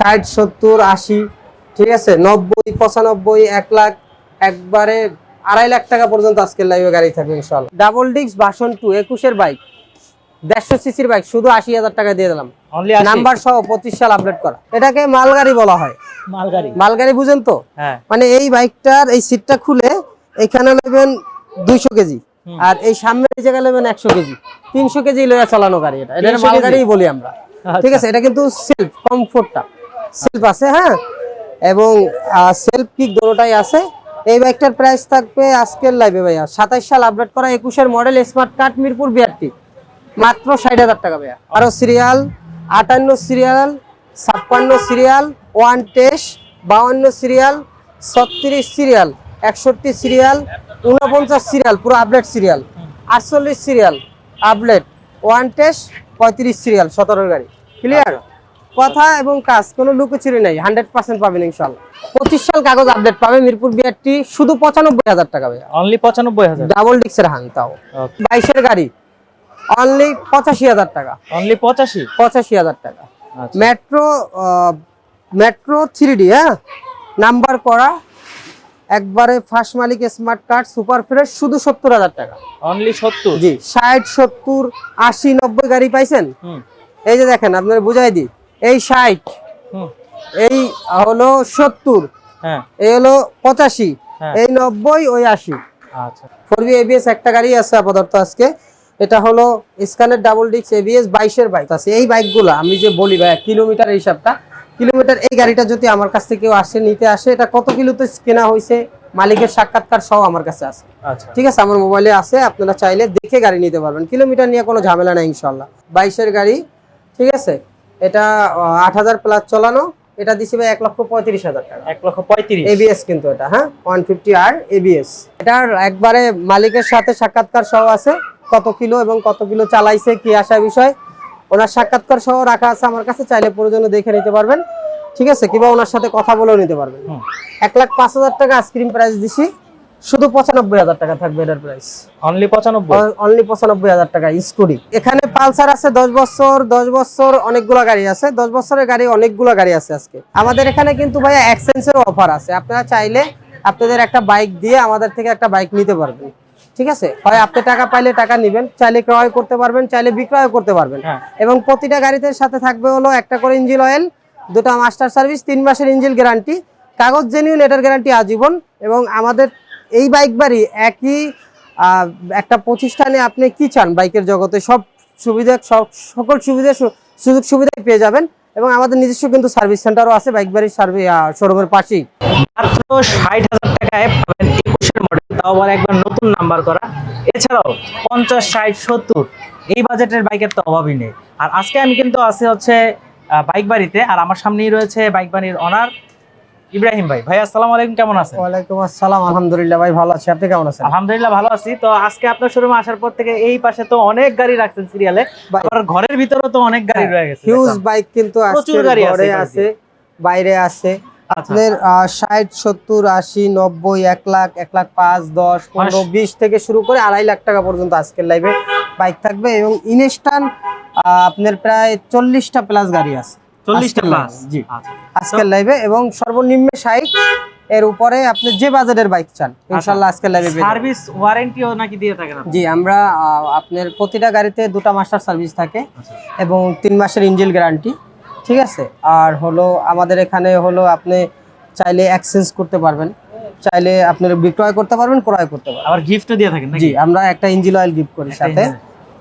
ষাট সত্তর আশি ঠিক আছে? নব্বই পঁচানব্বই এক লাখ একবারে আড়াই লাখ টাকা পর্যন্ত আজকের লাইভে গাড়ি থাকবে ইনশাল্লাহ ডাবল ডিস্ক ভার্সন টু একুশের বাইক দেড়শো সিসির বাইক শুধু আশি হাজার টাকা দিয়ে দিলাম। নাম্বার সহ পঁচিশ সাল আপডেট করা। এটাকে মালগাড়ি বলা হয়। মালগাড়ি। মালগাড়ি বুঝেন তো? হ্যাঁ। মানে এই বাইকটার এই সিটটা খুলে এখানে নেবেন দুইশো কেজি। আর এই সামনের জায়গায় নেবেন একশো কেজি। তিনশো কেজি লইয়া চালানো গাড়ি এটা। এটা 300 মালগাড়ি বলি আমরা। আচ্ছা। ঠিক আছে? এটা কিন্তু সেলফ কমফোর্টটা সেলফ আছে হ্যাঁ? এবং সেলফ কিক দুটোটাই আছে। এই বাইকটার প্রাইস থাকবে আজকের লাইভে ভাইয়া। সাতাইশ সাল আপডেট করা একুশের model smart card Mirpur BRT মাত্র ষাট হাজার টাকা ভাইয়া। আরও সিরিয়াল আটান্ন সিরিয়াল ছাপ্পান্ন সিরিয়াল ওয়ান টেস্ট বাউন্ন সিরিয়াল ছত্রিশ সিরিয়াল একষট্টি সিরিয়াল উনপঞ্চাশ সিরিয়াল পুরো আপডেট সিরিয়াল আটচল্লিশ সিরিয়াল আপডেট ওয়ান টেস্ট পঁয়ত্রিশ সিরিয়াল সতেরোর গাড়ি। ক্লিয়ার কথা এবং কাজ কোনো লুকোচুরি নাই হান্ড্রেড পার্সেন্ট পাবেন ইনশাল্লাহ পঁচিশ সাল কাগজ আপডেট পাবে মিরপুর বিআরটি শুধু পঁচানব্বই হাজার টাকা ভাইয়া। অনলি পঁচানব্বই হাজার? ডাবল ডিক্সের হান তাও। বাইশের গাড়ি অনলি পঁচাশি হাজার টাকা। অনলি পঁচাশি? পঁচাশি হাজার টাকা। মেট্রো মেট্রো থ্রি ডি হ্যাঁ? নাম্বার করা একবারে ফার্স্ট মালিক স্মার্ট কার্ড সুপার ফ্রেশ শুধু সত্তর হাজার টাকা। অনলি সত্তর? জি ষাট সত্তর আশি নব্বই গাড়ি পাইছেন? এই যে দেখেন আপনার বুঝাই দিই। এই ষাট। এই হলো সত্তর। হ্যাঁ। এই হলো পঁচাশি। হ্যাঁ। এই নব্বই ওই আশি। আচ্ছা। ফোর বি এবিএস একটা গাড়ি আছে আপাতত আজকে। এটা হলো স্ক্যানের ডাবল ডিক্স এবিএস বাইশের বাইক আছে। এই বাইকগুলো আমি যে বলি ভাই কিলোমিটার হিসাবটা কিলোমিটার এই গাড়িটা যদি আমার কাছ থেকে আসে নিতে আসে এটা কত কিলোতে কেনা হয়েছে মালিকের সাক্ষাৎকার সহ আমার কাছে আছে। আচ্ছা। ঠিক আছে আমার মোবাইলে আছে আপনারা চাইলে দেখে গাড়ি নিতে পারবেন। কিলোমিটার নিয়ে কোনো ঝামেলা নাই ইনশাল্লাহ বাইশের গাড়ি ঠিক আছে? এটা আট হাজার প্লাস চলানো এটা দিছি ভাই এক লক্ষ পঁয়ত্রিশ হাজার টাকা। এক লক্ষ পঁয়ত্রিশ। এবিএস কিন্তু এটা হ্যাঁ? ওয়ান ফিফটি আর এবিএস এটার একবারে মালিকের সাথে সাক্ষাৎকার সহ আছে কত কিলো এবং কত কিলো চালাইছে কি আসা বিষয়। ওনার সাক্ষাৎকার সহ রাখা আছে আমার কাছে চাইলে প্রয়োজনে দেখে নিতে পারবেন। ঠিক আছে কিংবা ওনার সাথে কথা বলেও নিতে পারবেন। এক লাখ পাঁচ হাজার টাকা আইসক্রিম প্রাইস দিছি। শুধু পঁচানব্বই হাজার টাকা থাকবে এটার প্রাইস অনলি পঁচানব্বই? অনলি পঁচানব্বই হাজার টাকা স্কুটি এখানে পালসার আছে দশ বছর দশ বছর অনেকগুলো গাড়ি আছে। দশ বছরের গাড়ি অনেকগুলো গাড়ি আছে আজকে। আমাদের এখানে কিন্তু ভাইয়া এক্সচেঞ্জের অফার আছে। আপনারা চাইলে আপনাদের একটা বাইক দিয়ে আমাদের থেকে একটা বাইক নিতে পারবেন। ঠিক আছে? হয় আপনি টাকা পাইলে টাকা নেবেন চাইলে ক্রয় করতে পারবেন চাইলে বিক্রয় করতে পারবেন। হ্যাঁ। এবং প্রতিটা গাড়িতে সাথে থাকবে হলো একটা করে ইঞ্জিন অয়েল দুটা মাস্টার সার্ভিস তিন মাসের ইঞ্জিন গ্যারান্টি কাগজ জেনুইন এটার গ্যারান্টি আজীবন। এবং আমাদের এই বাইক বাড়ি একই একটা প্রতিষ্ঠানে আপনি কি চান বাইকের জগতে? সব সুবিধা, সব সকল সুবিধা সুযোগ সুবিধা পেয়ে যাবেন এবং আমাদের নিজস্ব কিন্তু সার্ভিস সেন্টারও আছে বাইক বাড়ির সার্ভিস শোরুমের পাশেই। মাত্র ষাট হাজার টাকায় পাবেন একুশের মডেল তাও আবার একবার নতুন নাম্বার করা। এছাড়াও পঞ্চাশ, ষাট, সত্তর, এই বাজেটের বাইকের তো অভাবই নেই। আর আজকে আমি কিন্তু আছি হচ্ছে বাইক বাড়িতে, আর আমার সামনেই রয়েছে বাইক বাড়ির অনার ইব্রাহিম ভাই। ভাই আসসালামু আলাইকুম কেমন আছেন? ওয়ালাইকুম আসসালাম আলহামদুলিল্লাহ ভাই ভালো আছি। আপনি কেমন আছেন? আলহামদুলিল্লাহ ভালো আছি। তো আজকে আপনার শোরুমে আসার পর থেকে এই পাশে তো অনেক গাড়ি রাখছেন সিরিয়ালে আবার ঘরের ভিতরেও তো অনেক গাড়ি রয়ে গেছে হিউজ বাইক কিন্তু প্রচুর গাড়ি আছে ঘরে আছে বাইরে আছে। আচ্ছা। আপনাদের ষাট সত্তর আশি নব্বই এক লাখ এক লাখ পাঁচ দশ পনেরো বিশ থেকে শুরু করে আড়াই লাখ টাকা পর্যন্ত আজকের লাইভে বাইক থাকবে এবং ইনস্টান আপনার প্রায় চল্লিশটা প্লাস গাড়ি আছে। চল্লিশটা আজকের প্লাস জি। আচ্ছা। আজকের লাইভে এবং সর্বনিম্ন ষাট এর উপরে আপনি যে বাজেটের বাইক চান লাইভে সার্ভিস ওয়ারেন্টিও নাকি দিয়ে থাকেন জি আমরা আপনার প্রতিটা গাড়িতে দুটা মাস্টার সার্ভিস থাকে আচ্ছা। এবং তিন মাসের ইঞ্জিল গ্যারান্টি ঠিক আছে? আর হলো আমাদের এখানে হলো আপনি চাইলে এক্সচেঞ্জ করতে পারবেন। চাইলে আপনি বিক্রয় করতে পারবেন ক্রয় করতে পারবেন। আবার গিফটও দিয়ে থাকেন জি আমরা একটা ইঞ্জিল অয়েল গিফট করি সাথে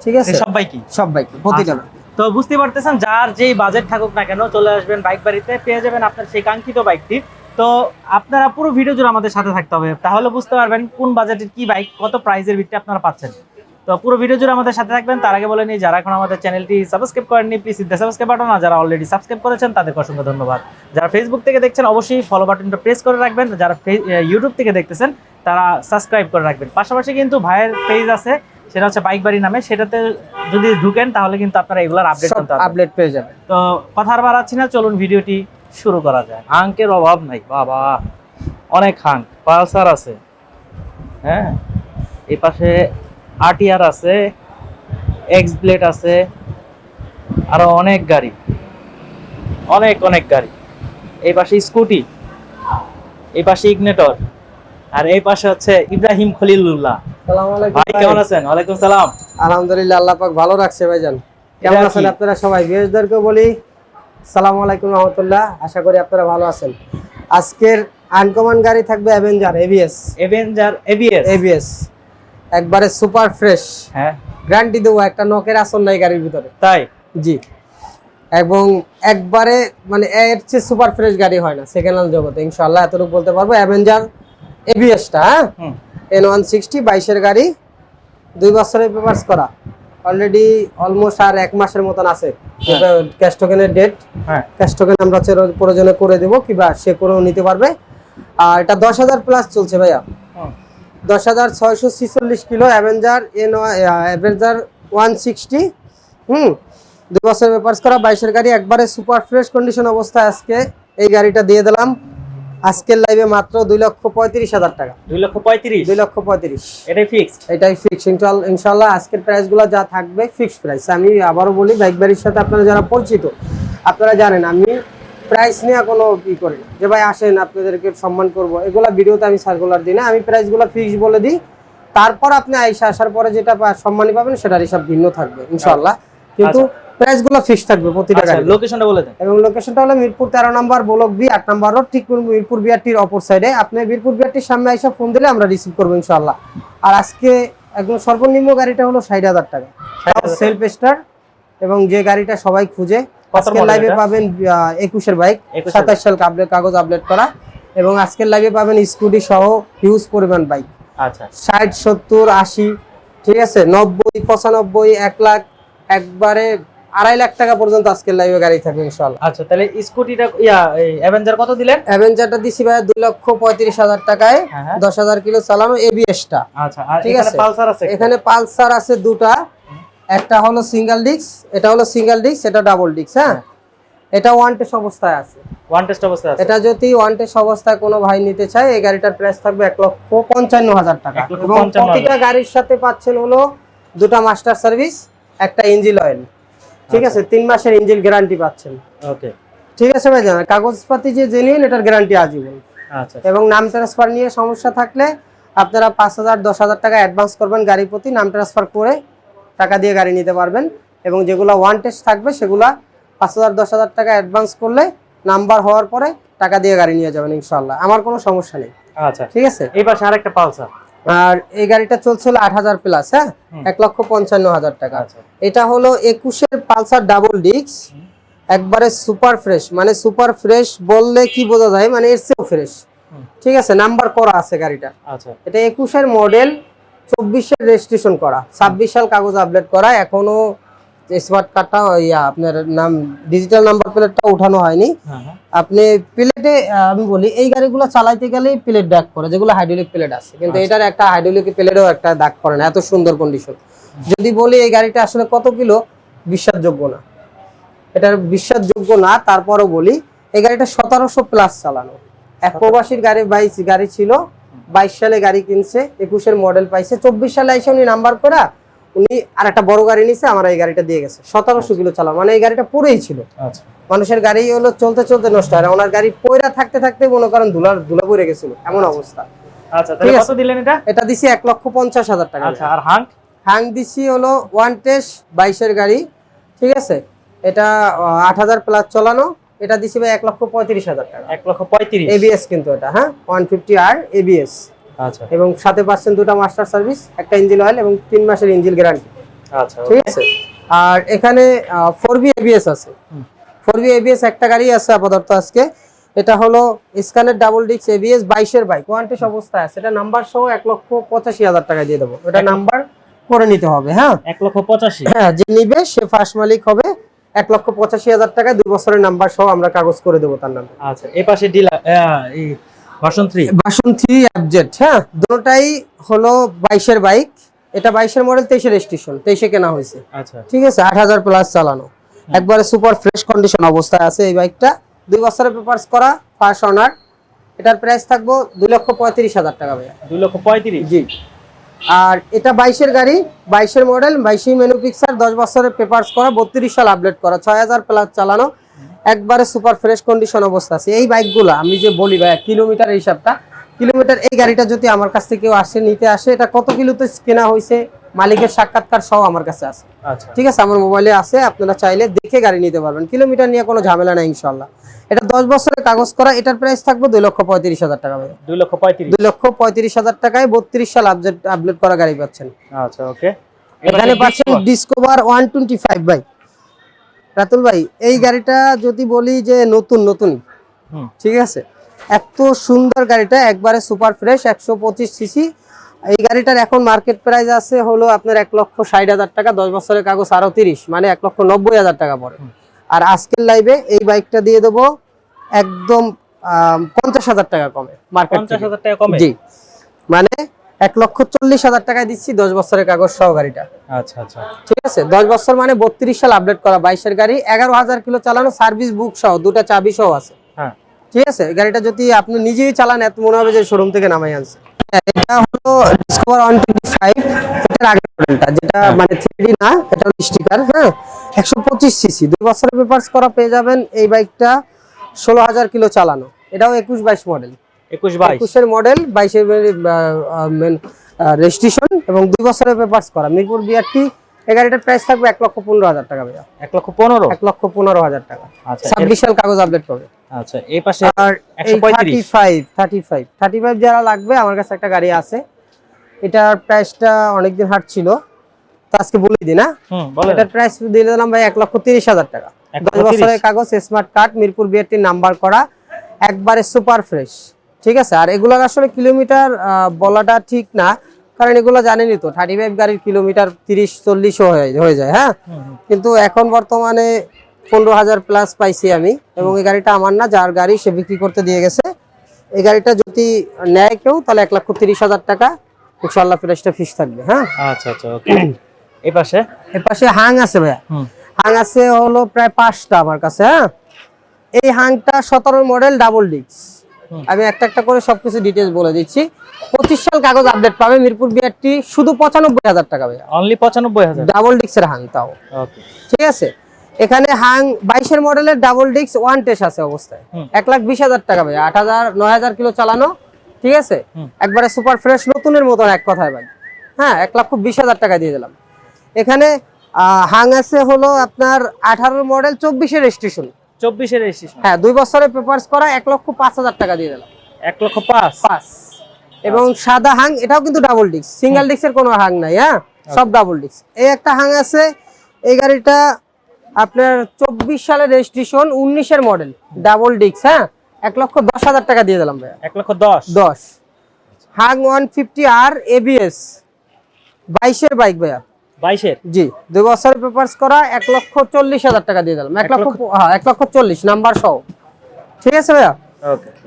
ঠিক আছে? সব বাইকই সব বাইক প্রতিটা আচ্ছা। তো বুঝতে পারতেছেন, যার যেই বাজেট থাকুক না কেন চলে আসবেন বাইক বাড়িতে, পেয়ে যাবেন আপনার সেই কাঙ্ক্ষিত বাইকটি তো আপনারা পুরো ভিডিও জুড়ে আমাদের সাথে থাকতে হবে, তাহলে বুঝতে পারবেন কোন বাজেটের কি বাইক কত প্রাইসের ভিত্তি আপনারা পাচ্ছেন। তো পুরো ভিডিও জুড়ে আমাদের সাথে থাকবেন, তার আগে বলে নিই, যারা এখন আমাদের চ্যানেলটি সাবস্ক্রাইব করেননি প্লিজ দ্য সাবস্ক্রাইব বাটন আর যারা অলরেডি সাবস্ক্রাইব করেছেন, তাদেরকে অসংখ্য ধন্যবাদ। যারা ফেসবুক থেকে দেখছেন, অবশ্যই ফলো বাটনটা প্রেস করে রাখবেন, যারা ইউটিউব থেকে দেখতেছেন, তারা সাবস্ক্রাইব করে রাখবেন। পাশাপাশি কিন্তু ভাইয়ের পেজ আছে সেটা হচ্ছে বাইক বাড়ি নামে। সেটাতে যদি ঢুকেন তাহলে কিন্তু আপনারা এগুলার আপডেট করতে পারবেন। আপডেট পেয়ে যাবেন। তো কথা আর বাড়াচ্ছি না চলুন ভিডিওটি শুরু করা যায় হাঙ্কের অভাব নাই বাবা। অনেক হাঙ্ক পালসার আছে। হ্যাঁ এই পাশে আরটিআর আছে এক্স ব্লেড আছে আরও অনেক গাড়ি। অনেক অনেক গাড়ি। এই পাশে স্কুটি এই পাশে ইগনেটর আর এই পাশে হচ্ছে ইব্রাহিম খলিলুল্লাহ। ভাই কেমন আছেন? ওয়ালাইকুম সালাম। আলহামদুলিল্লাহ আল্লাহ পাক ভালো রাখছে ভাইজান। কেমন আছেন আপনারা সবাই? বিএসদেরকে বলি সালামু আলাইকুম রহমতুল্লাহ। আশা করি আপনারা ভালো আছেন। আজকের আনকমন গাড়ি থাকবে Avenger ABS Avenger ABS ABS একবারে সুপার ফ্রেশ। হ্যাঁ। গ্যারান্টি দেবো একটা নকের আসন নাই গাড়ির ভিতরে। তাই? জি। এবং একবারে মানে এর চেয়ে সুপার ফ্রেশ গাড়ি হয় না সেকেন্ড হ্যান্ড জগতে। ইনশাল্লাহ এতটুকু বলতে পারব। অ্যাভেঞ্জার এবিএসটা হ্যাঁ? এন ওয়ান সিক্সটি বাইশের গাড়ি দুই বছরের পেপার্স করা। অলরেডি অলমোস্ট আর এক মাসের মতন আছে। ক্যাশ টোকেনের ডেট হ্যাঁ। ক্যাশ টোকেন আমরা প্রয়োজনে করে দেবো কিংবা সে করেও নিতে পারবে। আর এটা দশ হাজার প্লাস চলছে ভাইয়া। দশ হাজার ছয়শো ছিচল্লিশ kilo Avenger N Avenger one sixty হুম। দুই বছর পেপার্স করা বাইশের গাড়ি একবারে সুপার ফ্রেশ কন্ডিশন অবস্থায় আজকে এই গাড়িটা দিয়ে দিলাম। আজকের লাইভে মাত্র দুই লক্ষ পঁয়ত্রিশ হাজার টাকা। দুই লক্ষ পঁয়ত্রিশ? দুই লক্ষ পঁয়ত্রিশ। এটাই ফিক্সড এটাই ফিক্স ইনশাল্লাহ আজকের প্রাইসগুলো যা থাকবে ফিক্স প্রাইস আমি আবারও বলি বাইক বাড়ির সাথে আপনারা যারা পরিচিত আপনারা জানেন আমি প্রাইস নিয়ে কোনো ই করি না। যে ভাই আসেন আপনাদেরকে সম্মান করব। এগুলা ভিডিওতে আমি সার্কুলার দিই না। আমি প্রাইসগুলো ফিক্স বলে দিই। তারপর আপনি আইসা আসার পরে যেটা পা- সম্মানী পাবেন সেটার হিসাব ভিন্ন থাকবে ইনশাল্লাহ। কিন্তু প্রাইসগুলো ফিক্স থাকবে প্রতিটা আচ্ছা গাড়ি লোকেশনটা বলে দেন। এবং লোকেশনটা হলো মিরপুর তেরো নম্বর ব্লক বি আট নম্বর রোড ঠিক মিরপুর বিআরটির অপর সাইডে আপনি মিরপুর বিআরটির সামনে এসে ফোন দিলে আমরা রিসিভ করব ইনশাল্লাহ আর আজকে একদম সর্বনিম্ন গাড়িটা হলো ষাট হাজার টাকা। 60,000 সেলফ স্টার এবং যে গাড়িটা সবাই খুঁজে model লাইভে? পাবেন একুশের বাইক 21 সাতাশ সাল কাবলে কাগজ আপডেট করা। এবং আজকের লাইভে পাবেন স্কুটি সহ হিউজ পরিমাণ বাইক আচ্ছা। ষাট সত্তর আশি ঠিক আছে? নব্বই পঁচানব্বই এক লাখ একবারে আড়াই লাখ টাকা পর্যন্ত আজকের লাইভে গাড়ি থাকবে ইনশাল্লাহ আচ্ছা তাহলে স্কুটিটা ইয়া অ্যাভেঞ্জার কত দিলেন? অ্যাভেঞ্জারটা দিছি ভাই দুই লক্ষ পঁয়ত্রিশ হাজার টাকায় হ্যাঁ, হ্যাঁ। দশ হাজার কিলো চালানো এবিএসটা আচ্ছা ঠিক এখানে আছে। পালসার আছে এখানে পালসার আছে দুটা। একটা হলো সিঙ্গেল ডিস্ক এটা হলো সিঙ্গেল ডিস্ক এটা ডাবল ডিস্ক হ্যাঁ? এটা ওয়ান টেস্ট অবস্থায় আছে। ওয়ান টেস্ট অবস্থা আছে? এটা যদি ওয়ান টেস্ট অবস্থায় কোনো ভাই নিতে চায় এই গাড়িটার প্রাইস থাকবে এক লক্ষ পঞ্চান্ন হাজার টাকা। এবং প্রতিটা গাড়ির সাথে পাচ্ছেন হলো দুটা মাস্টার সার্ভিস একটা ইঞ্জিন অয়েল ঠিক আচ্ছা। আছে তিন মাসের ইঞ্জিন গ্যারান্টি পাচ্ছেন। ওকে ঠিক আছে ভাই জানা কাগজপাতি যে জেনুইন এটার গ্যারান্টি আজীবন আচ্ছা এবং নাম ট্রান্সফার নিয়ে সমস্যা থাকলে আপনারা পাঁচ হাজার দশ হাজার টাকা অ্যাডভান্স করবেন গাড়ি প্রতি নাম ট্রান্সফার করে টাকা দিয়ে গাড়ি নিতে পারবেন। এবং যেগুলো ওয়ান টেস্ট থাকবে সেগুলা পাঁচ হাজার দশ হাজার টাকা অ্যাডভান্স করলে নাম্বার হওয়ার পরে টাকা দিয়ে গাড়ি নিয়ে যাবেন ইনশাল্লাহ আমার কোনো সমস্যা নেই। আচ্ছা। ঠিক আছে? এই পাশে আরেকটা পালসার। আর এই গাড়িটা চলছিল আট হাজার প্লাস হ্যাঁ? এক লক্ষ পঞ্চান্ন হাজার টাকা। আচ্ছা। এটা হলো একুশের পালসার ডাবল ডিস্ক একবারে সুপার ফ্রেশ মানে সুপার ফ্রেশ বললে কি বোঝা যায়? মানে এর চেয়েও ফ্রেশ ঠিক আছে নাম্বার করা আছে গাড়িটা। আচ্ছা। এটা একুশের মডেল চব্বিশের রেজিস্ট্রেশন করা ছাব্বিশ সাল কাগজ আপডেট করা এখনও স্মার্ট কার্ডটা ইয়া আপনার নাম ডিজিটাল নাম্বার প্লেটটা উঠানো হয়নি। হ্যাঁ হ্যাঁ। আপনি প্লেটে আমি বলি এই গাড়িগুলো চালাইতে গেলেই প্লেট ডাক করে যেগুলো হাইড্রোলিক প্লেট আছে। কিন্তু আচ্ছা। এটার একটা হাইড্রোলিক প্লেটও একটা দাগ করে না এত সুন্দর কন্ডিশন যদি বলি এই গাড়িটা আসলে কত কিলো? বিশ্বাসযোগ্য না। এটার বিশ্বাসযোগ্য না তারপরও বলি এই গাড়িটা সতেরোশো প্লাস চালানো। এক প্রবাসীর গাড়ি বাইশ গাড়ি ছিল বাইশ সালে গাড়ি কিনছে একুশের মডেল পাইছে চব্বিশ সালে এসে উনি নাম্বার করা উনি আর একটা বড় গাড়ি নিছে আমার এই গাড়িটা দিয়ে গেছে। সতেরোশো কিলো চালানো মানে এই গাড়িটা পুরোই ছিল। আচ্ছা। মানুষের গাড়ি হলো চলতে চলতে নষ্ট। হয় আর ওনার গাড়ি পয়রা থাকতে থাকতে মনে করেন ধুলার ধুলা পড়ে গেছিল। এমন অবস্থা। আচ্ছা তাহলে কত দিলেন এটা? এটা দিছি এক লক্ষ পঞ্চাশ হাজার টাকা। আচ্ছা আর হাঙ্ক? হ্যাং দিছি হলো ওয়ান টেস্ট বাইশের গাড়ি। ঠিক আছে? এটা আট হাজার প্লাস চালানো। এটা দিছি ভাই এক লক্ষ পঁয়ত্রিশ হাজার টাকা। এক লক্ষ পঁয়ত্রিশ। এবিএস কিন্তু এটা হ্যাঁ? ওয়ান ফিফটি আর এবিএস আচ্ছা। এবং সাথে পাচ্ছেন দুটো মাস্টার সার্ভিস একটা ইঞ্জিন অয়েল এবং তিন মাসের ইঞ্জিন গ্যারান্টি আচ্ছা ঠিক আছে? আর এখানে ফোর বি এবিএস আছে। ফোর বি এবিএস একটা গাড়ি আছে আপাতত আজকে। এটা হলো স্ক্যানের ডাবল ডিক্স এবিএস বাইশের বাইক ওয়ান্টেস অবস্থায় আছে। এটা নাম্বার সহ এক লক্ষ পঁচাশি হাজার টাকা দিয়ে দেবো। এটা নাম্বার করে নিতে হবে হ্যাঁ? এক লক্ষ পঁচাশি। হ্যাঁ যে নিবে সে ফার্স্ট মালিক হবে। এক লক্ষ পঁচাশি হাজার টাকা দুই বছরের নাম্বার সহ আমরা কাগজ করে দেবো তার নামে। আচ্ছা এই পাশে ডিলার ভার্সন হ্যাঁ? দুটোটাই হলো বাইশের বাইক। এটা মডেল কেনা হয়েছে। আচ্ছা। ঠিক আছে? আট হাজার প্লাস চালানো। একবারে সুপার ফ্রেশ কন্ডিশন অবস্থায় আছে এই বাইকটা। দুই বছরের পেপার্স করা ফার্স্ট অনার এটার প্রাইস থাকব দুই লক্ষ পঁয়ত্রিশ হাজার টাকা ভাইয়া। দুই লক্ষ পঁয়ত্রিশ? জি। আর এটা বাইশের গাড়ি বাইশের মডেল বাইশে মেনু পিকচার দশ বছরের পেপার্স করা বত্রিশ সাল আপডেট করা ছয় হাজার প্লাস চালানো। একবারে সুপার ফ্রেশ কন্ডিশন অবস্থা আছে। এই বাইকগুলো আমি যে বলি ভাই কিলোমিটার হিসাবটা কিলোমিটার এই গাড়িটা যদি আমার কাছ থেকে আসে নিতে আসে এটা কত কিলোতে কেনা হয়েছে মালিকের সাক্ষাৎকার সহ আমার কাছে আছে। আচ্ছা। ঠিক আছে আমার মোবাইলে আছে আপনারা চাইলে দেখে গাড়ি নিতে পারবেন। কিলোমিটার নিয়ে কোনো ঝামেলা নাই ইনশাল্লাহ এটা দশ বছরের কাগজ করা এটার প্রাইস থাকবে দুই লক্ষ পঁয়ত্রিশ হাজার টাকা ভাই দুই লক্ষ পঁয়ত্রিশ। দুই লক্ষ পঁয়ত্রিশ হাজার টাকায় বত্রিশ সাল আপডেট আপডেট করা গাড়ি পাচ্ছেন। আচ্ছা ওকে এখানে পাচ্ছেন ডিসকভার ওয়ান টোয়েন্টি ফাইভ ভাই। রাতুল ভাই এই গাড়িটা যদি বলি যে নতুন নতুন ঠিক আছে? এত সুন্দর গাড়িটা একবারে সুপার ফ্রেশ একশো পঁচিশ সিসি। এই গাড়িটার এখন মার্কেট প্রাইস আছে হলো আপনার এক লক্ষ ষাট হাজার টাকা দশ বছরের কাগজ আরও তিরিশ মানে এক লক্ষ নব্বই হাজার টাকা পড়ে। আর আজকের লাইভে এই বাইকটা দিয়ে দেবো একদম পঞ্চাশ হাজার টাকা কমে মার্কেট পঞ্চাশ হাজার টাকা কমে? জি। মানে এক লক্ষ চল্লিশ হাজার টাকায় দিচ্ছি দশ বছরের কাগজ সহ গাড়িটা। আচ্ছা আচ্ছা। ঠিক আছে? দশ বছর মানে বত্রিশ সাল আপডেট করা। বাইশের গাড়ি এগারো হাজার কিলো চালানো সার্ভিস বুক সহ দুটা চাবি সহ আছে। হ্যাঁ। ঠিক আছে? গাড়িটা যদি আপনি নিজেই চালান এত মনে হবে যে শোরুম থেকে নামাই আনছে। হ্যাঁ, এটা হলো ডিসকভার ওয়ান টোয়েন্টি ফাইভ এটার আগের মডেলটা যেটা মানে থ্রি না এটা হলো স্টিকার হ্যাঁ? একশো পঁচিশ সিসি দুই বছরের পেপার্স করা পেয়ে যাবেন এই বাইকটা ষোলো হাজার কিলো চালানো। এটাও একুশ বাইশ মডেল একুশ একুশের মডেল বাইশের রেজিস্ট্রেশন এবং দুই বছরের পেপার্স করা। মিরপুর বিআরটি এই গাড়িটার প্রাইস থাকবে এক লক্ষ পনেরো হাজার টাকা ভাইয়া। এক লক্ষ পনেরো? এক লক্ষ পনেরো হাজার টাকা। আচ্ছা ছাব্বিশ সাল কাগজ আপডেট করবে। আচ্ছা এই পাশে আর thirty five thirty five thirty five যারা লাগবে আমার কাছে একটা গাড়ি আছে। এটার প্রাইসটা অনেকদিন হাট ছিল তো আজকে বলে দিই না। এটার প্রাইস দিয়ে দিলাম ভাই এক লক্ষ তিরিশ হাজার টাকা। দশ বছরের কাগজ স্মার্ট কার্ড মিরপুর বিআরটির নাম্বার করা একবারে সুপার ফ্রেশ ঠিক আছে? আর এগুলোর আসলে কিলোমিটার বলাটা ঠিক না। কারণ এগুলো জানেনই তো থার্টি ফাইভ গাড়ির কিলোমিটার তিরিশ চল্লিশও হয়ে হয়ে যায় হ্যাঁ। কিন্তু এখন বর্তমানে পনেরো হাজার প্লাস পাইছি আমি এবং এই গাড়িটা আমার না যার গাড়ি সে বিক্রি করতে দিয়ে গেছে। এই গাড়িটা যদি নেয় কেউ তাহলে এক লক্ষ তিরিশ হাজার টাকা ইনশাল্লাহ প্রাইসটা ফিস থাকবে হ্যাঁ? আচ্ছা আচ্ছা এই পাশে? এর পাশে হাং আছে ভাইয়া। হাং আছে হলো প্রায় পাঁচটা আমার কাছে হ্যাঁ? এই হাংটা সতেরো মডেল ডাবল ডিক্স হুম। আমি একটা একটা করে সবকিছু ডিটেলস বলে দিচ্ছি। পঁচিশ সাল কাগজ আপডেট পাবে মিরপুর বিআরটি শুধু পঁচানব্বই হাজার টাকা অনলি পঁচানব্বই হাজার? ডাবল ডিক্সের হাং তাও। ঠিক আছে? এখানে হাং বাইশের মডেলের ডাবল ডিক্স ওয়ান টেস আছে অবস্থায়। এক লাখ বিশ হাজার টাকা ভাই আট হাজার নয় হাজার কিলো চালানো। ঠিক আছে? একবারে সুপার ফ্রেশ নতুনের মতন এক কথায় ভাই। হ্যাঁ এক লাখ খুব বিশ হাজার টাকা দিয়ে দিলাম। এখানে হাং আছে হলো আপনার আঠারো মডেল চব্বিশের রেজিস্ট্রেশন চব্বিশের রেজিস্ট্রেশন হ্যাঁ দুই বছরের পেপার্স করা এক লক্ষ পাঁচ হাজার টাকা দিয়ে দিলাম। এক লক্ষ পাঁচ? পাঁচ। এবং সাদা হাং এটাও কিন্তু ডাবল ডিস্ক সিঙ্গেল ডিস্কের কোনো হাং নাই হ্যাঁ? সব ডাবল ডিস্ক এই একটা হাং আছে এই গাড়িটা আপনার চব্বিশ সালের রেজিস্ট্রেশন উনিশের মডেল ডাবল ডিস্ক হ্যাঁ? এক লক্ষ দশ হাজার টাকা দিয়ে দিলাম ভাইয়া। এক লক্ষ দশ? দশ। হাং ওয়ান ফিফটি আর এবিএস বাইশের বাইক ভাইয়া। বাইশের? জি দুই বছরের পেপার্স করা এক লক্ষ চল্লিশ হাজার টাকা দিয়ে দিলাম। এক লক্ষ হ্যাঁ এক লক্ষ চল্লিশ নাম্বার সহ। ঠিক আছে ভাইয়া?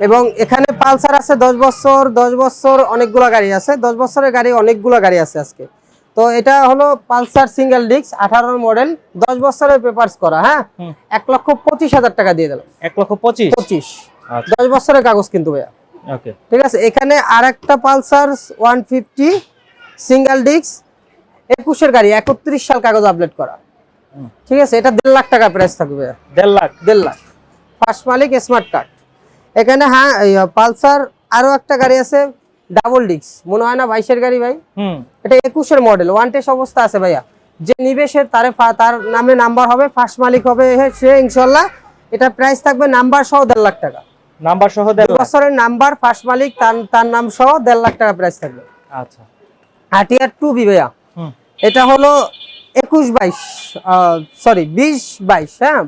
এবং এখানে পালসার আছে দশ বছর দশ বছর অনেকগুলো গাড়ি আছে। দশ বছরের গাড়ি অনেকগুলো গাড়ি আছে আজকে। তো এটা হলো পালসার সিঙ্গেল ডিস্ক আঠারোর মডেল দশ বছরের পেপার্স করা হ্যাঁ? এক লক্ষ পঁচিশ হাজার টাকা দিয়ে দিলাম। এক লক্ষ পঁচিশ? পঁচিশ। আচ্ছা। দশ বছরের কাগজ কিন্তু ভাইয়া। ঠিক আছে? এখানে আর একটা Pulsar one fifty single disc একুশের গাড়ি একত্রিশ সাল কাগজ আপডেট করা। ঠিক আছে? এটা দেড় লাখ টাকা প্রাইস থাকবে। দেড় লাখ? দেড় লাখ। ফার্স্ট মালিক স্মার্ট কার্ড এখানে হ্যাঁ পালসার আরও একটা গাড়ি আছে ডাবল ডিক্স মনে হয় না বাইশের গাড়ি ভাই? এটা একুশের মডেল ওয়ান টেস অবস্থা আছে ভাইয়া। যে নিবে সে তারে তার নামে নাম্বার হবে ফার্স্ট মালিক হবে সে ইনশাল্লাহ এটা প্রাইস থাকবে নাম্বার সহ দেড় লাখ টাকা। নাম্বার সহ দেড় বছরের নাম্বার ফার্স্ট মালিক তার তার নাম সহ দেড় লাখ টাকা প্রাইস থাকবে। আচ্ছা। আর আটিয়ার টু বি ভাইয়া। এটা হলো একুশ বাইশ সরি বিশ বাইশ হ্যাঁ?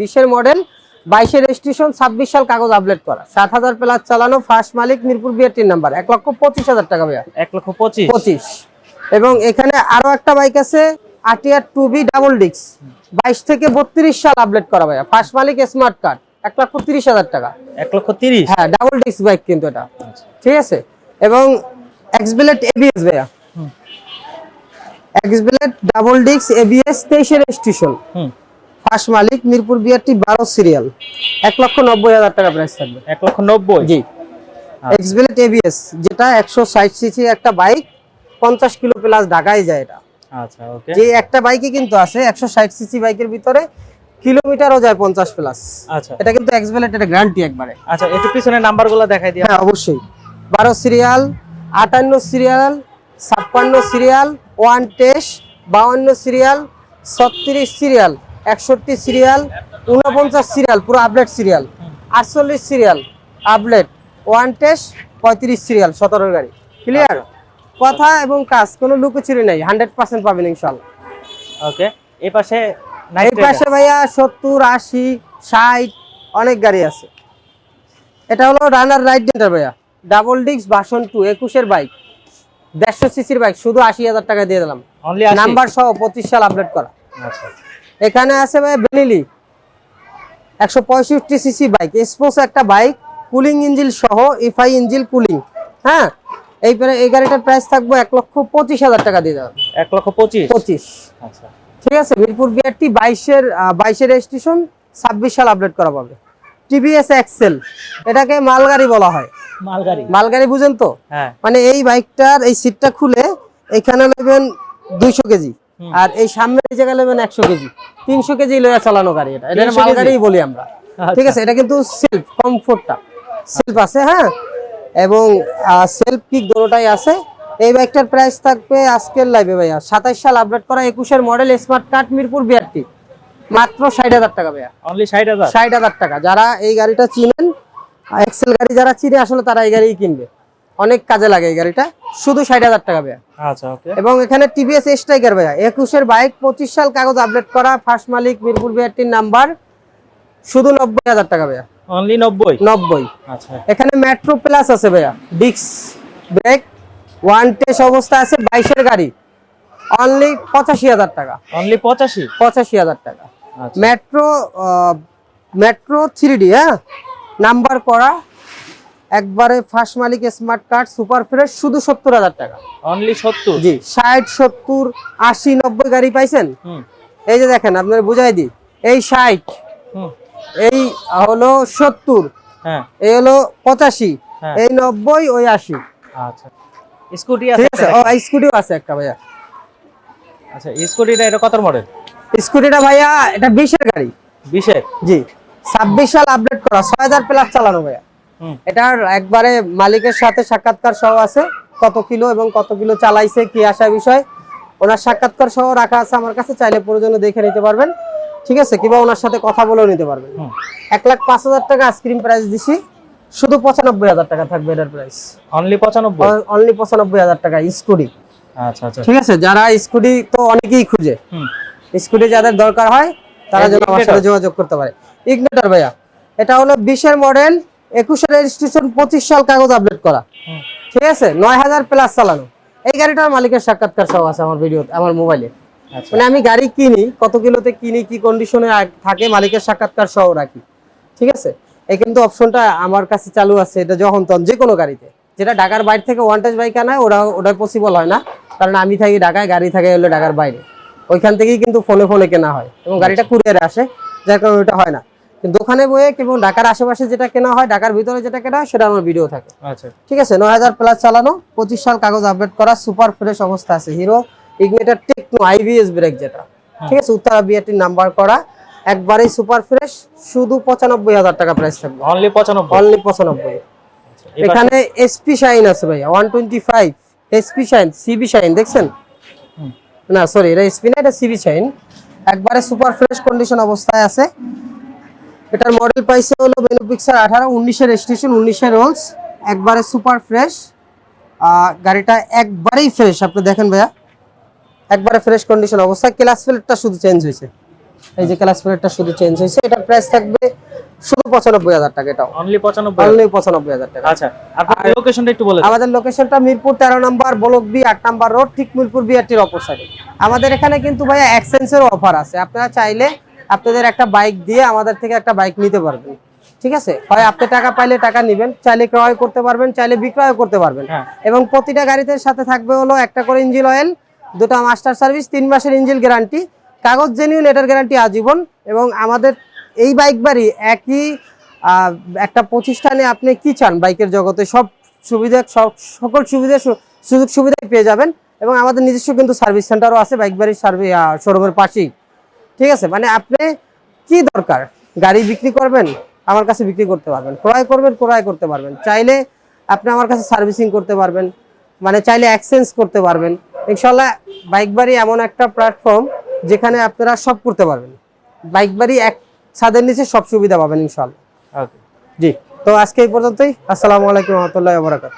বিশের মডেল বাইশের রেজিস্ট্রেশন ছাব্বিশ সাল কাগজ আপডেট করা। সাত হাজার প্লাস চালানো ফার্স্ট মালিক মিরপুর বিআরটির নাম্বার এক লক্ষ পঁচিশ হাজার টাকা ভাইয়া। এক লক্ষ পঁচিশ। পঁচিশ। এবং এখানে আরও একটা বাইক আছে আটিয়ার টু বি ডাবল ডিক্স বাইশ থেকে বত্রিশ সাল আপডেট করা ভাইয়া। ফার্স্ট মালিক স্মার্ট কার্ড এক লক্ষ তিরিশ হাজার টাকা। এক লক্ষ তিরিশ? হ্যাঁ ডাবল ডিক্স বাইক কিন্তু এটা। ঠিক আছে? এবং এক্সবিলেট এবিএস ভাইয়া। হুম। এক্সবিলেট ডাবল ডিক্স এবিএস তেইশের হুম। ফার্স্ট মালিক মিরপুর বিআরটি বারো সিরিয়াল এক লক্ষ নব্বই হাজার টাকা প্রাইস থাকবে। এক লক্ষ নব্বই? জি। এক্সবিলেট এবিএস যেটা একশো ষাট সিসি একটা বাইক পঞ্চাশ কিলো প্লাস ঢাকায় যায় এটা। আচ্ছা ওকে যে একটা বাইকে কিন্তু আছে একশো ষাট সিসি বাইকের ভিতরে কিলোমিটারও যায় পঞ্চাশ প্লাস আচ্ছা। এটা কিন্তু এক্সবেলেট এটা গ্যারান্টি একবারে। আচ্ছা একটু পিছনের নাম্বারগুলো দেখাই দিও। হ্যাঁ অবশ্যই। বারো সিরিয়াল আটান্ন সিরিয়াল ছাপ্পান্ন সিরিয়াল ওয়ান টেস্ট বাউন্ন সিরিয়াল ছত্রিশ সিরিয়াল একষট্টি সিরিয়াল উনপঞ্চাশ সিরিয়াল পুরো আপডেট সিরিয়াল। আটচল্লিশ সিরিয়াল আপডেট ওয়ান টেস্ট পঁয়ত্রিশ সিরিয়াল সতেরোর গাড়ি। ক্লিয়ার কথা এবং কাজ কোনো লুকোচুরি নাই হান্ড্রেড পার্সেন্ট পাবেন ইনশাল্লাহ ওকে এই পাশে এই পাশে ভাইয়া সত্তর আশি ষাট অনেক গাড়ি আছে। এটা হলো রানার রাইড ডেন্টার ভাইয়া। ডাবল ডিস্ক ভার্সন টু একুশের বাইক দেড়শো সিসির বাইক শুধু আশি হাজার টাকা দিয়ে দিলাম। নাম্বার সহ পঁচিশ সাল আপডেট করা। আচ্ছা এখানে আছে ভাই বেনিলি একশো পঁয়ষট্টি সিসি বাইক স্পোর্টস একটা বাইক কুলিং ইঞ্জিল সহ ইফাই ইঞ্জিল কুলিং হ্যাঁ? এই এই গাড়িটার প্রাইস থাকব এক লক্ষ পঁচিশ হাজার টাকা দিয়ে দেওয়া এক লক্ষ পঁচিশ? পঁচিশ। আচ্ছা। ঠিক আছে মিরপুর বিআরটি বাইশের বাইশের রেজিস্ট্রেশন ছাব্বিশ সাল আপডেট করা পাবে। টিভিএস এক্সেল এটাকে মালগাড়ি বলা হয়। মালগাড়ি। মালগাড়ি বুঝেন তো? হ্যাঁ। মানে এই বাইকটার এই সিটটা খুলে এখানে নেবেন দুইশো কেজি আর এই সামনের জায়গায় নেবেন একশো কেজি। তিনশো কেজি লয়ে চালানো গাড়ি এটা। এটা 300 মালগাড়ি বলি আমরা। আচ্ছা। ঠিক আছে? এটা কিন্তু সেলফ কমফোর্টটা সেলফ আছে হ্যাঁ? এবং সেলফ কিক দুটোটাই আছে। এই বাইকটার প্রাইস থাকবে আজকের লাইভে ভাইয়া। সাতাইশ সাল আপডেট করা একুশের model smart card Mirpur BRT মাত্র ষাট হাজার টাকা ভাইয়া। অনলি ষাট হাজার? ষাট হাজার টাকা। যারা এই গাড়িটা চিনেন এক্সেল গাড়ি যারা চিনে আসলে তারা এই গাড়ি কিনবে। অনেক কাজে লাগে এই গাড়িটা। শুধু ষাট হাজার টাকা ভাইয়া। আচ্ছা ওকে। এবং এখানে টিভিএস স্ট্রাইকার ভাইয়া। একুশের বাইক পঁচিশ সাল কাগজ আপডেট করা ফার্স্ট মালিক মিরপুর বিআরটির নাম্বার শুধু নব্বই হাজার টাকা ভাইয়া। অনলি নব্বই? নব্বই। আচ্ছা। এখানে মেট্রো প্লাস আছে ভাইয়া। ডিক্স ব্রেক ওয়ান টেস অবস্থা আছে বাইশের গাড়ি। অনলি পঁচাশি হাজার টাকা। অনলি পঁচাশি? পঁচাশি হাজার টাকা। মেট্রো মেট্রো থ্রি ডি হ্যাঁ? নাম্বার করা একবারে ফার্স্ট মালিক স্মার্ট কার্ড সুপার ফ্রেশ শুধু সত্তর হাজার টাকা। অনলি সত্তর? জি ষাট সত্তর আশি নব্বই গাড়ি পাইছেন? এই যে দেখেন আপনার বুঝাই দিই। এই ষাট এই হলো সত্তর হ্যাঁ। এই হলো পঁচাশি হ্যাঁ। এই নব্বই ওই আশি। আচ্ছা। স্কুটি আছে ও স্কুটিও আছে একটা ভাইয়া। আচ্ছা স্কুটিটা এটা কত মডেল স্কুটিটা ভাইয়া এটা বিশের গাড়ি। বিশের? জি। ছাব্বিশ সাল আপডেট করা ছয় হাজার প্লাস চালানো ভাইয়া। এটার একবারে মালিকের সাথে সাক্ষাৎকার সহ আছে কত কিলো এবং কত কিলো চালাইছে কি আসা বিষয়। ওনার সাক্ষাৎকার সহ রাখা আছে আমার কাছে চাইলে প্রয়োজনে দেখে নিতে পারবেন। ঠিক আছে কিংবা ওনার সাথে কথা বলেও নিতে পারবেন। এক লাখ পাঁচ হাজার টাকা আইসক্রিম প্রাইস দিছি শুধু পঁচানব্বই হাজার টাকা থাকবে এটার প্রাইস অনলি পঁচানব্বই? অনলি পঁচানব্বই হাজার টাকা স্কুটি। আচ্ছা আচ্ছা। ঠিক আছে যারা স্কুটি তো অনেকেই খুঁজে। হুম। স্কুটি যাদের দরকার হয় তারা যেন আমার সাথে যোগাযোগ করতে পারে। ইগনেটার ভাইয়া এটা হলো বিশের মডেল একুশের রেজিস্ট্রেশন পঁচিশ সাল কাগজ আপডেট করা। ঠিক আছে? নয় হাজার প্লাস চালানো। এই গাড়িটার মালিকের সাক্ষাৎকার সহ আছে আমার ভিডিও আমার মোবাইলে আচ্ছা। মানে আমি গাড়ি কিনি কত কিলোতে কিনি কি কন্ডিশনে থাকে মালিকের সাক্ষাৎকার সহ রাখি। ঠিক আছে? এই কিন্তু অপশনটা আমার কাছে চালু আছে এটা যখন তখন যে কোনো গাড়িতে। যেটা ঢাকার বাইরে থেকে ওয়ান্টেজ বাইক আনায় ওটা ওটা পসিবল হয় না। কারণ আমি থাকি ঢাকায় গাড়ি থাকে হলো ঢাকার বাইরে। ওইখান থেকেই কিন্তু ফোনে ফোনে কেনা হয় এবং গাড়িটা কুরিয়ারে আসে যার কারণে ওইটা হয় না। দোকানে বয়ে এবং ঢাকার আশেপাশে যেটা কেনা হয় ঢাকার ভিতরে যেটা কেনা হয় সেটা আমার ভিডিও থাকে। আচ্ছা। ঠিক আছে নয় হাজার প্লাস চালানো পঁচিশ সাল কাগজ আপডেট করা সুপার ফ্রেশ অবস্থা আছে Hero Ignitor Techno IBS brake যেটা। ঠিক আছে উত্তরা বিআরটির নাম্বার করা একবারেই সুপার ফ্রেশ শুধু পঁচানব্বই হাজার টাকা প্রাইস থাকবে। অনলি পঁচানব্বই? অনলি পঁচানব্বই। এখানে এসপি শাইন আছে ভাইয়া one twenty five SP Shine CB Shine দেখছেন। না সরি এটা স্পিনে, এটা সিবি চেইন একবারে সুপার ফ্রেশ কন্ডিশন অবস্থায় আছে। এটার মডেল পাইছে হলো বেনোপিক্সার আঠারো, উনিশের স্টেশন উনিশের রোলস একবারে সুপার ফ্রেশ গাড়িটা একবারেই ফ্রেশ আপনি দেখেন ভাইয়া। একবারে ফ্রেশ কন্ডিশন অবস্থায়। ক্লাস ফিল্ডটা শুধু চেঞ্জ হয়েছে। এই যে ক্লাস প্লেটটা শুধু চেঞ্জ হয়েছে এটার প্রাইস থাকবে শুধু পঁচানব্বই হাজার টাকা এটাও। অনলি পঁচানব্বই অনলি পঁচানব্বই হাজার টাকা। আচ্ছা আপনার লোকেশনটা একটু বলে আমাদের লোকেশনটা মিরপুর তেরো নম্বর ব্লক বি আট নম্বর রোড ঠিক মিরপুর বিআরটির অপর সাইডে আমাদের এখানে কিন্তু ভাইয়া এক্সচেঞ্জের অফার আছে। আপনারা চাইলে আপনাদের একটা বাইক দিয়ে আমাদের থেকে একটা বাইক নিতে পারবেন। ঠিক আছে? হয় আপনি টাকা পাইলে টাকা নেবেন চাইলে ক্রয় করতে পারবেন চাইলে বিক্রয় করতে পারবেন। হ্যাঁ। এবং প্রতিটা গাড়িতে সাথে থাকবে হলো একটা করে ইঞ্জিন অয়েল দুটো মাস্টার সার্ভিস তিন মাসের ইঞ্জিন গ্যারান্টি কাগজ জেনুইন এটার গ্যারান্টি আজীবন এবং আমাদের এই বাইক বাড়ি একই একটা প্রতিষ্ঠানে আপনি কি চান বাইকের জগতে? সব সুবিধা, সব- সকল সুবিধা সুযোগ সুবিধাই পেয়ে যাবেন এবং আমাদের নিজস্ব কিন্তু সার্ভিস সেন্টারও আছে বাইক বাড়ির সার্ভিস শোরুমের পাশেই। ঠিক আছে? মানে আপনি কি দরকার? গাড়ি বিক্রি করবেন, আমার কাছে বিক্রি করতে পারবেন। ক্রয় করবেন, ক্রয় করতে পারবেন। চাইলে আপনি আমার কাছে সার্ভিসিং করতে পারবেন। মানে চাইলে এক্সচেঞ্জ করতে পারবেন। ইনশাল্লাহ বাইক বাড়ি এমন একটা প্ল্যাটফর্ম যেখানে আপনারা সব করতে পারবেন। বাইক বাড়ি এক ছাদের নিচে সব সুবিধা পাবেন ইনশাল্লাহ ওকে জি তো আজকে এই পর্যন্তই। আসসালামু আলাইকুম রহমতুল্লাহ বরাকাত